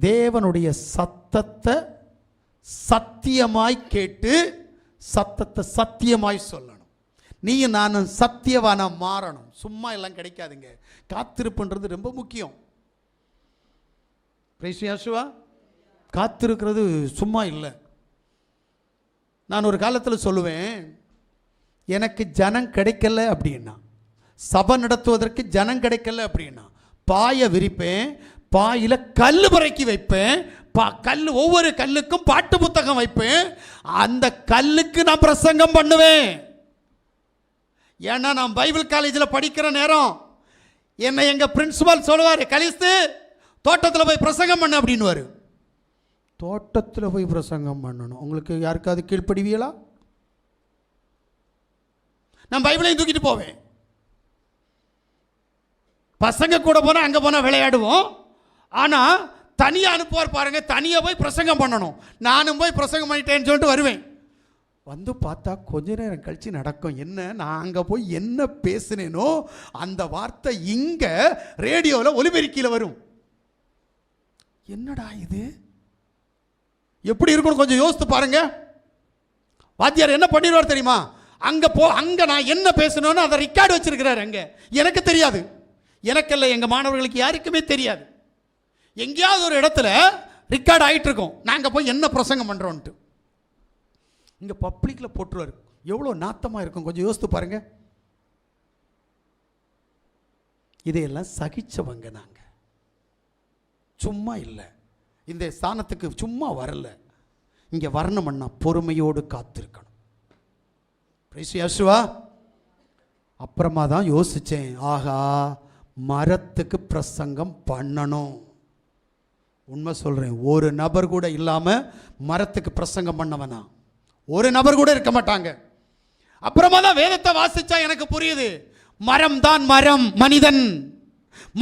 தேவனுடைய சத்தத்தை சத்தியமாய் கேட்டு சத்தத்தை சத்தியமாய் சொல்லணும். நீயும் நானும் சத்தியவானா மாறணும். சும்மா எல்லாம் கிடைக்காதுங்க. காத்திருப்புன்றது ரொம்ப முக்கியம். பிரேசியாசுவா காத்திருக்கிறது சும்மா இல்லை. நான் ஒரு காலத்தில் சொல்லுவேன் எனக்கு ஜனம் கிடைக்கல அப்படின்னா சபை நடத்துவதற்கு ஜனம் கிடைக்கல அப்படின்னா பாயை விரிப்பேன் பாயில் கல் பறக்கி வைப்பேன். பா கல் ஒவ்வொரு கல்லுக்கும் பாட்டு புத்தகம் வைப்பேன். அந்த கல்லுக்கு நான் பிரசங்கம் பண்ணுவேன். ஏன்னா நான் பைபிள் காலேஜில் படிக்கிற நேரம் என்னை எங்கள் பிரின்சிபால் சொல்லுவார் கலிஸ்து தோட்டத்தில் போய் பிரசங்கம் பண்ணு அப்படின்னுவாரு. தோட்டத்தில் போய் பிரசங்கம் பண்ணணும். உங்களுக்கு யாருக்காவது கீழ்ப்படிவீங்களா? நான் பைபிளையும் தூக்கிட்டு போவேன். பசங்க கூட போனால் அங்கே போனால் விளையாடுவோம். ஆனால் தனியாக அனுப்புவார் பாருங்கள் தனியாக போய் பிரசங்கம் பண்ணணும். நானும் போய் பிரசங்கம் பண்ணிட்டேன்னு சொல்லிட்டு வருவேன். வந்து பார்த்தா கொஞ்ச நேரம் கழிச்சு நடக்கும். என்ன நான் அங்கே போய் என்ன பேசுனேனோ அந்த வார்த்தை இங்கே ரேடியோவில் ஒலிபெருக்கியில் வரும். என்னடா இது? எப்படி இருக்கணும் கொஞ்சம் யோசித்து பாருங்க. வாத்தியார் என்ன பண்ணிடுவார் தெரியுமா? அங்கே போ அங்கே நான் என்ன பேசணும்னு அதை ரெக்கார்டு வச்சிருக்கிறார் அங்கே. எனக்கு தெரியாது. எனக்கல்ல எங்கள் மாணவர்களுக்கு யாருக்குமே தெரியாது. எங்கேயாவது ஒரு இடத்துல ரெக்கார்ட் ஆகிட்டு இருக்கும் நாங்கள் போய் என்ன பிரசங்கம் பண்ணுறோன்ட்டு இங்கே பப்ளிக்கில் போட்டுருவார். எவ்வளோ நாத்தமாக இருக்கும். கொஞ்சம் யோசித்து பாருங்க. இதையெல்லாம் சகிச்சவங்க நாங்கள் சும்மா இல்லை. இந்த ஸ்தானத்துக்கு சும்மா வரல. இங்கே வரணும்னா பொறுமையோடு காத்திருக்கணும். பிரைஸ் அப்புறமா தான் யோசித்தேன் ஆகா மரத்துக்கு பிரசங்கம் பண்ணணும். உண்மை சொல்கிறேன் ஒரு நபர் கூட இல்லாமல் மரத்துக்கு பிரசங்கம் பண்ணவனா? ஒரு நபர் கூட இருக்க மாட்டாங்க. அப்புறமா தான் வேதத்தை வாசித்தா எனக்கு புரியுது. மரம் தான் மரம் மனிதன்.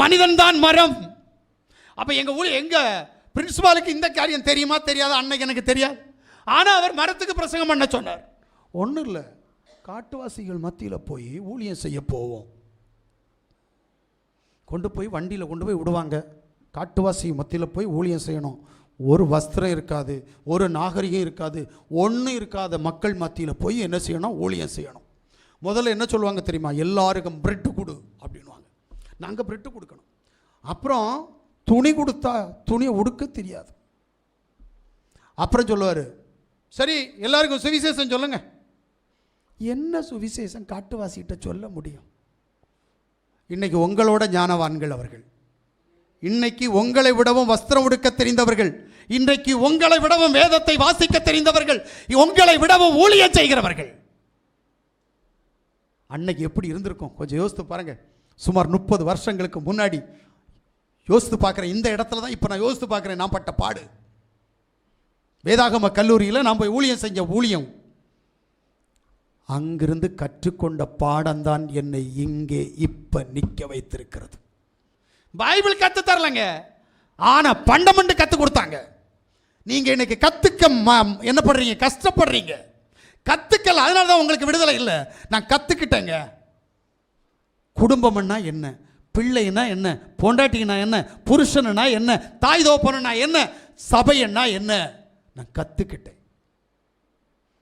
மனிதன் தான் மரம். அப்போ எங்கள் ஊர் எங்கள் பிரின்ஸிபாலுக்கு இந்த காரியம் தெரியுமா தெரியாத? அன்னைக்கு எனக்கு தெரியாது. ஆனால் அவர் மரத்துக்கு பிரசங்கம் பண்ண சொன்னார். ஒன்றும் இல்லை. காட்டுவாசிகள் மத்தியில் போய் ஊழியம் செய்ய போவோம். கொண்டு போய் வண்டியில் கொண்டு போய் விடுவாங்க. காட்டுவாசி மத்தியில் போய் ஊழியம் செய்யணும். ஒரு வஸ்திரம் இருக்காது ஒரு நாகரிகம் இருக்காது ஒன்றும் இருக்காத மக்கள் மத்தியில் போய் என்ன செய்யணும்? ஊழியம் செய்யணும். முதல்ல என்ன சொல்லுவாங்க தெரியுமா? எல்லாருக்கும் பிரெட்டு கொடு அப்படின்வாங்க நாங்கள் பிரெட்டு கொடுக்கணும். அப்புறம் துணி கொடுத்தா துணியை உடுக்க தெரியாது. அப்புறம் சொல்லுவார் சரி எல்லாருக்கும் சுவிசேஷம் சொல்லுங்கள் என்ன சுவிசேஷம்? காட்டுவாசிகிட்ட சொல்ல முடியும். இன்றைக்கி உங்களோட ஞானவான்கள் அவர்கள். இன்னைக்கு உங்களை விடவும் வஸ்திரம் உடுக்க தெரிந்தவர்கள் இன்றைக்கு உங்களை விடவும் வேதத்தை வாசிக்க தெரிந்தவர்கள் உங்களை விடவும் ஊழியம் செய்கிறவர்கள். அன்னைக்கு எப்படி இருந்திருக்கும்? கொஞ்சம் யோசித்து பாருங்க. சுமார் முப்பது வருஷங்களுக்கு முன்னாடி யோசித்து பார்க்குறேன் இந்த இடத்துல தான் இப்போ நான் யோசித்து பார்க்குறேன். நான் பட்ட பாடு. வேதாகம கல்லூரியில் நான் போய் ஊழியம் செஞ்ச ஊழியம். அங்கிருந்து கற்றுக்கொண்ட பாடம்தான் என்னை இங்கே இப்போ நிற்க வைத்திருக்கிறது. பைபிள் கற்று தரலங்க ஆனால் பண்டமெண்டு கற்றுக் கொடுத்தாங்க. நீங்கள் இன்னைக்கு கற்றுக்க ம- என்ன பண்ணுறீங்க கஷ்டப்படுறீங்க. கற்றுக்கல அதனால தான் உங்களுக்கு விடுதலை இல்லை. நான் கற்றுக்கிட்டேங்க குடும்பம்னா என்ன? பிள்ளைன்னா என்ன? பொண்டாட்டினா என்ன? புருஷனுனா என்ன? தாய் தோப்பனா என்ன? சபையன்னா என்ன? நான் கற்றுக்கிட்டேன்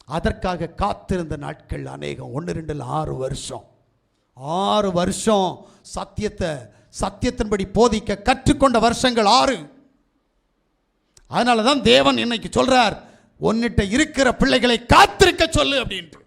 அதற்காக காத்திருந்த நாட்கள் அநேகம். ஒன்று ரெண்டில் ஆறு வருஷம். ஆறு வருஷம் சத்தியத்தை சத்தியத்தின்படி போதிக்க கற்றுக்கொண்ட வருஷங்கள் ஆறு. அதனால தான் தேவன் இன்னைக்கு சொல்கிறார் உன்னிட்ட இருக்கிற பிள்ளைகளை காத்திருக்க சொல்லு அப்படின்ட்டு.